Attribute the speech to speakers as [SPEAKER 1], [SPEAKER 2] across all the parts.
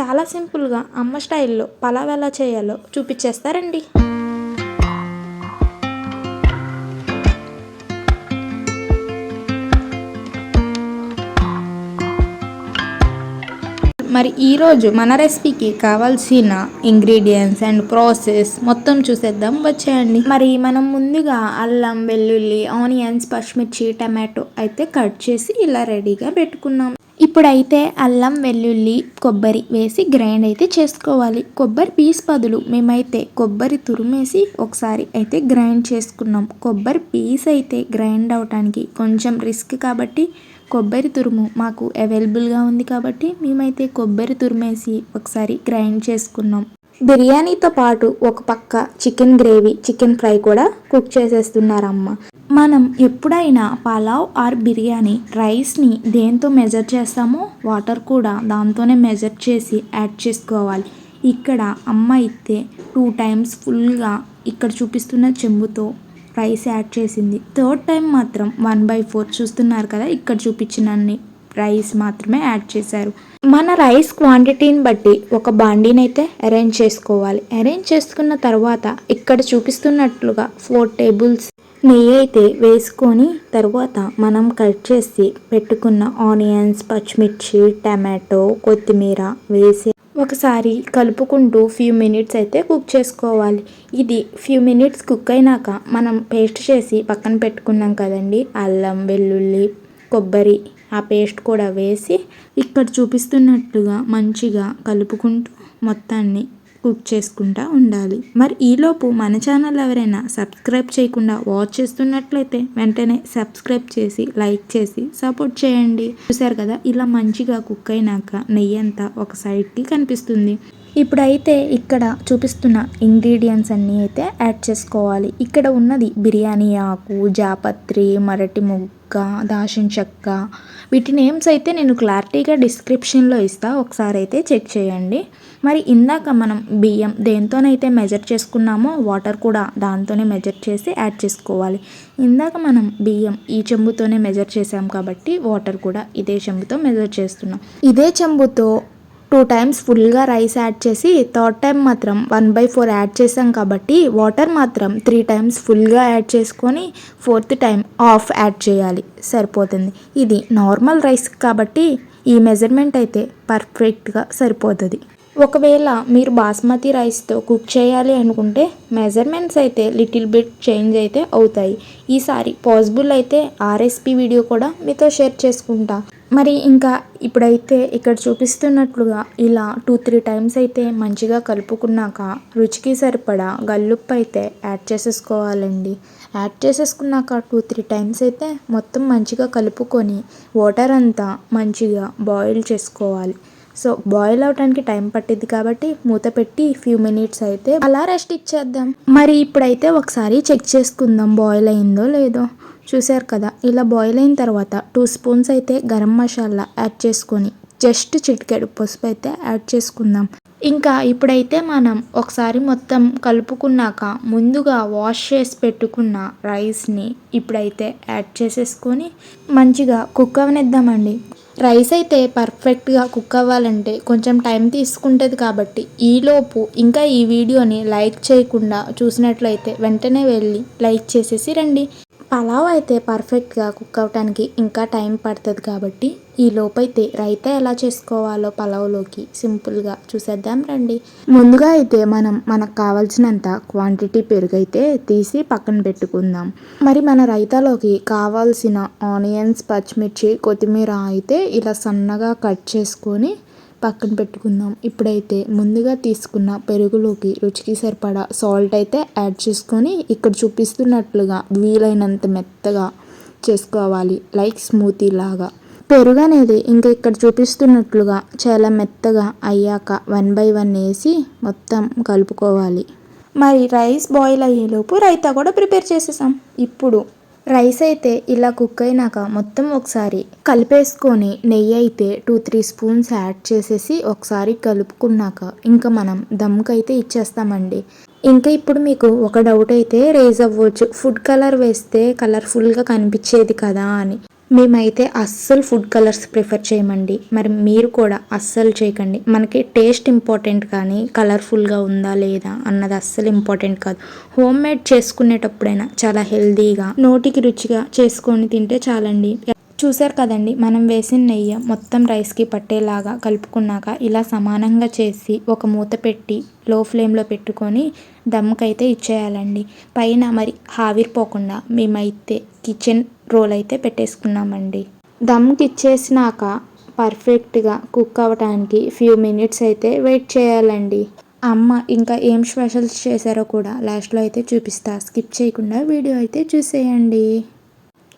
[SPEAKER 1] చాలా సింపుల్గా అమ్మ స్టైల్లో పలావ్ ఎలా చేయాలో చూపించేస్తారండి మరి ఈరోజు మన రెసిపీకి కావాల్సిన ఇంగ్రీడియంట్స్ అండ్ ప్రాసెస్ మొత్తం చూసేద్దాం వచ్చేయండి. మరి మనం ముందుగా అల్లం వెల్లుల్లి ఆనియన్స్ పచ్చిమిర్చి టమాటో అయితే కట్ చేసి ఇలా రెడీగా పెట్టుకున్నాం. ఇప్పుడైతే అల్లం వెల్లుల్లి కొబ్బరి వేసి గ్రైండ్ అయితే చేసుకోవాలి. కొబ్బరి పీస్ బదులు మేమైతే కొబ్బరి తురుమేసి ఒకసారి అయితే గ్రైండ్ చేసుకున్నాం. కొబ్బరి పీస్ అయితే గ్రైండ్ అవటానికి కొంచెం రిస్క్ కాబట్టి కొబ్బరి తురుము మాకు అవైలబుల్గా ఉంది కాబట్టి మేమైతే కొబ్బరి తురిమేసి ఒకసారి గ్రైండ్ చేసుకున్నాం. బిర్యానీతో పాటు ఒక పక్క చికెన్ గ్రేవీ చికెన్ ఫ్రై కూడా కుక్ చేసేస్తున్నారమ్మ. మనం ఎప్పుడైనా పలావ్ ఆర్ బిర్యానీ రైస్ని దేంతో మెజర్ చేస్తామో వాటర్ కూడా దాంతోనే మెజర్ చేసి యాడ్ చేసుకోవాలి. ఇక్కడ అమ్మ అయితే టూ టైమ్స్ ఫుల్గా ఇక్కడ చూపిస్తున్న చెంబుతో రైస్ యాడ్ చేసింది. థర్డ్ టైం మాత్రం వన్ బై ఫోర్ చూస్తున్నారు కదా ఇక్కడ చూపించినన్ని రైస్ మాత్రమే యాడ్ చేశారు. మన రైస్ క్వాంటిటీని బట్టి ఒక బాండీని అయితే అరేంజ్ చేసుకోవాలి. అరేంజ్ చేసుకున్న తర్వాత ఇక్కడ చూపిస్తున్నట్లుగా ఫోర్ టేబుల్స్ నెయ్యి అయితే వేసుకొని తర్వాత మనం కట్ చేసి పెట్టుకున్న ఆనియన్స్ పచ్చిమిర్చి టమాటో కొత్తిమీర వేసి ఒకసారి కలుపుకుంటూ ఫ్యూ మినిట్స్ అయితే కుక్ చేసుకోవాలి. ఇది ఫ్యూ మినిట్స్ కుక్ అయినాక మనం పేస్ట్ చేసి పక్కన పెట్టుకున్నాం కదండి అల్లం వెల్లుల్లి కొబ్బరి ఆ పేస్ట్ కూడా వేసి ఇక్కడ చూపిస్తున్నట్టుగా మంచిగా కలుపుకుంటూ మొత్తాన్ని కుక్ చేసుకుంటా ఉండాలి. మరి ఈలోపు మన ఛానల్ ఎవరైనా సబ్స్క్రైబ్ చేయకుండా వాచ్ చేస్తున్నట్లయితే వెంటనే సబ్స్క్రైబ్ చేసి లైక్ చేసి సపోర్ట్ చేయండి. చూసారు కదా ఇలా మంచిగా కుక్ అయినాక నెయ్యి అంతా ఒక సైడ్కి కనిపిస్తుంది. ఇప్పుడైతే ఇక్కడ చూపిస్తున్న ఇంగ్రీడియంట్స్ అన్నీ అయితే యాడ్ చేసుకోవాలి. ఇక్కడ ఉన్నది బిర్యానీ ఆకు జాపత్రి మరటి ముగ్గ దాచిన చెక్క. వీటి నేమ్స్ అయితే నేను క్లారిటీగా డిస్క్రిప్షన్లో ఇస్తా. ఒకసారి అయితే చెక్ చేయండి. మరి ఇందాక మనం బియ్యం దేంతోనైతే మెజర్ చేసుకున్నామో వాటర్ కూడా దాంతోనే మెజర్ చేసి యాడ్ చేసుకోవాలి. ఇందాక మనం బియ్యం ఈ చెంబుతోనే మెజర్ చేసాం కాబట్టి వాటర్ కూడా ఇదే చెంబుతో మెజర్ చేస్తున్నాం. ఇదే చెంబుతో టూ టైమ్స్ ఫుల్గా రైస్ యాడ్ చేసి థర్డ్ టైం మాత్రం వన్ బై ఫోర్ యాడ్ చేసాం కాబట్టి వాటర్ మాత్రం త్రీ టైమ్స్ ఫుల్గా యాడ్ చేసుకొని ఫోర్త్ టైం ఆఫ్ యాడ్ చేయాలి. సరిపోతుంది. ఇది నార్మల్ రైస్ కాబట్టి ఈ మెజర్మెంట్ అయితే పర్ఫెక్ట్గా సరిపోతుంది. ఒకవేళ మీరు బాస్మతి రైస్తో కుక్ చేయాలి అనుకుంటే మెజర్మెంట్స్ అయితే లిటిల్ బిట్ చేంజ్ అయితే అవుతాయి. ఈసారి పాసిబుల్ అయితే ఆ రెసిపీ వీడియో కూడా మీతో షేర్ చేసుకుంటా. మరి ఇంకా ఇప్పుడైతే ఇక్కడ చూపిస్తున్నట్లుగా ఇలా టూ త్రీ టైమ్స్ అయితే మంచిగా కలుపుకున్నాక రుచికి సరిపడా గల్లుప్పు అయితే యాడ్ చేసేసుకోవాలండి. యాడ్ చేసేసుకున్నాక టూ త్రీ టైమ్స్ అయితే మొత్తం మంచిగా కలుపుకొని వాటర్ అంతా మంచిగా బాయిల్ చేసుకోవాలి. సో బాయిల్ అవటానికి టైం పట్టింది కాబట్టి మూత పెట్టి ఫ్యూ మినిట్స్ అయితే అలా రెస్ట్ ఇచ్చేద్దాం. మరి ఇప్పుడైతే ఒకసారి చెక్ చేసుకుందాం బాయిల్ అయిందో లేదో. చూసారు కదా ఇలా బాయిల్ అయిన తర్వాత టూ స్పూన్స్ అయితే గరం మసాలా యాడ్ చేసుకొని జస్ట్ చిటికెడు పసుపు అయితే యాడ్ చేసుకుందాం. ఇంకా ఇప్పుడైతే మనం ఒకసారి మొత్తం కలుపుకున్నాక ముందుగా వాష్ చేసి పెట్టుకున్న రైస్ని ఇప్పుడైతే యాడ్ చేసేసుకొని మంచిగా కుక్ అవనిద్దామండి. రైస్ అయితే పర్ఫెక్ట్గా కుక్ అవ్వాలంటే కొంచెం టైం తీసుకుంటుంది కాబట్టి ఈలోపు ఇంకా ఈ వీడియోని లైక్ చేయకుండా చూసినట్లయితే వెంటనే వెళ్ళి లైక్ చేసేసి రండి. పలావ్ అయితే పర్ఫెక్ట్గా కుక్ అవటానికి ఇంకా టైం పడుతుంది కాబట్టి ఈ లోపైతే రైతా ఎలా చేసుకోవాలో పలావ్లోకి సింపుల్గా చూసేద్దాం రండి. ముందుగా అయితే మనం మనకు కావాల్సినంత క్వాంటిటీ పెరుగైతే తీసి పక్కన పెట్టుకుందాం. మరి మన రైతాలోకి కావాల్సిన ఆనియన్స్ పచ్చిమిర్చి కొత్తిమీర అయితే ఇలా సన్నగా కట్ చేసుకొని పక్కన పెట్టుకుందాం. ఇప్పుడైతే ముందుగా తీసుకున్న పెరుగులోకి రుచికి సరిపడా సాల్ట్ అయితే యాడ్ చేసుకొని ఇక్కడ చూపిస్తున్నట్లుగా వీలైనంత మెత్తగా చేసుకోవాలి. లైక్ స్మూతీ లాగా. పెరుగు అనేది ఇంకా ఇక్కడ చూపిస్తున్నట్లుగా చాలా మెత్తగా అయ్యాక వన్ బై వన్ వేసి మొత్తం కలుపుకోవాలి. మరి రైస్ బాయిల్ అయ్యేలోపు రైతా కూడా ప్రిపేర్ చేసేసాం. ఇప్పుడు రైస్ అయితే ఇలా కుక్ అయినాక మొత్తం ఒకసారి కలిపేసుకొని నెయ్యి అయితే టూ త్రీ స్పూన్స్ యాడ్ చేసేసి ఒకసారి కలుపుకున్నాక ఇంకా మనం దమ్కి అయితే ఇచ్చేస్తామండి. ఇంకా ఇప్పుడు మీకు ఒక డౌట్ అయితే రేజ్ అవ్వచ్చు. ఫుడ్ కలర్ వేస్తే కలర్ఫుల్గా కనిపించేది కదా అని. మేమైతే అస్సలు ఫుడ్ కలర్స్ ప్రిఫర్ చేయమండి. మరి మీరు కూడా అస్సలు చేయకండి. మనకి టేస్ట్ ఇంపార్టెంట్ కానీ కలర్ఫుల్గా ఉందా లేదా అన్నది అస్సలు ఇంపార్టెంట్ కాదు. హోమ్ మేడ్ చేసుకునేటప్పుడైనా చాలా హెల్దీగా నోటికి రుచిగా చేసుకొని తింటే చాలండి. చూసారు కదండి మనం వేసిన నెయ్యి మొత్తం రైస్కి పట్టేలాగా కలుపుకున్నాక ఇలా సమానంగా చేసి ఒక మూత పెట్టి లో ఫ్లేమ్లో పెట్టుకొని దమ్ముకైతే ఇచ్చేయాలండి. పైన మరి ఆవిరిపోకుండా మేమైతే కిచెన్ రోల్ అయితే పెట్టేసుకున్నామండి. దమ్కి ఇచ్చేసినాక పర్ఫెక్ట్గా కుక్ అవ్వడానికి ఫ్యూ మినిట్స్ అయితే వెయిట్ చేయాలండి. అమ్మ ఇంకా ఏం స్పెషల్స్ చేశారో కూడా లాస్ట్లో అయితే చూపిస్తా. స్కిప్ చేయకుండా వీడియో అయితే చూసేయండి.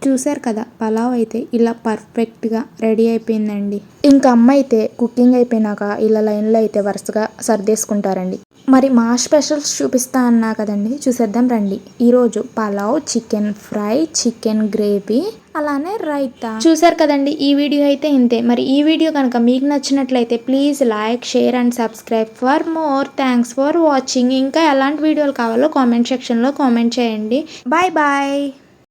[SPEAKER 1] చూశారు కదా పలావ్ అయితే ఇలా పర్ఫెక్ట్గా రెడీ అయిపోయిందండి. ఇంకా అమ్మ అయితే కుకింగ్ అయిపోయినాక ఇలా లైన్లో అయితే వరుసగా సర్దేసుకుంటారండి. మరి మా స్పెషల్స్ చూపిస్తా అన్నా కదండి చూసేద్దాం రండి. ఈరోజు pulao chicken fry chicken gravy అలానే రైతా. చూసారు కదండి ఈ వీడియో అయితే ఇంతే. మరి ఈ వీడియో కనుక మీకు నచ్చినట్లయితే please like share and subscribe for more. Thanks for watching. ఇంకా ఎలాంటి వీడియోలు కావాలో కామెంట్ సెక్షన్లో కామెంట్ చేయండి. Bye bye.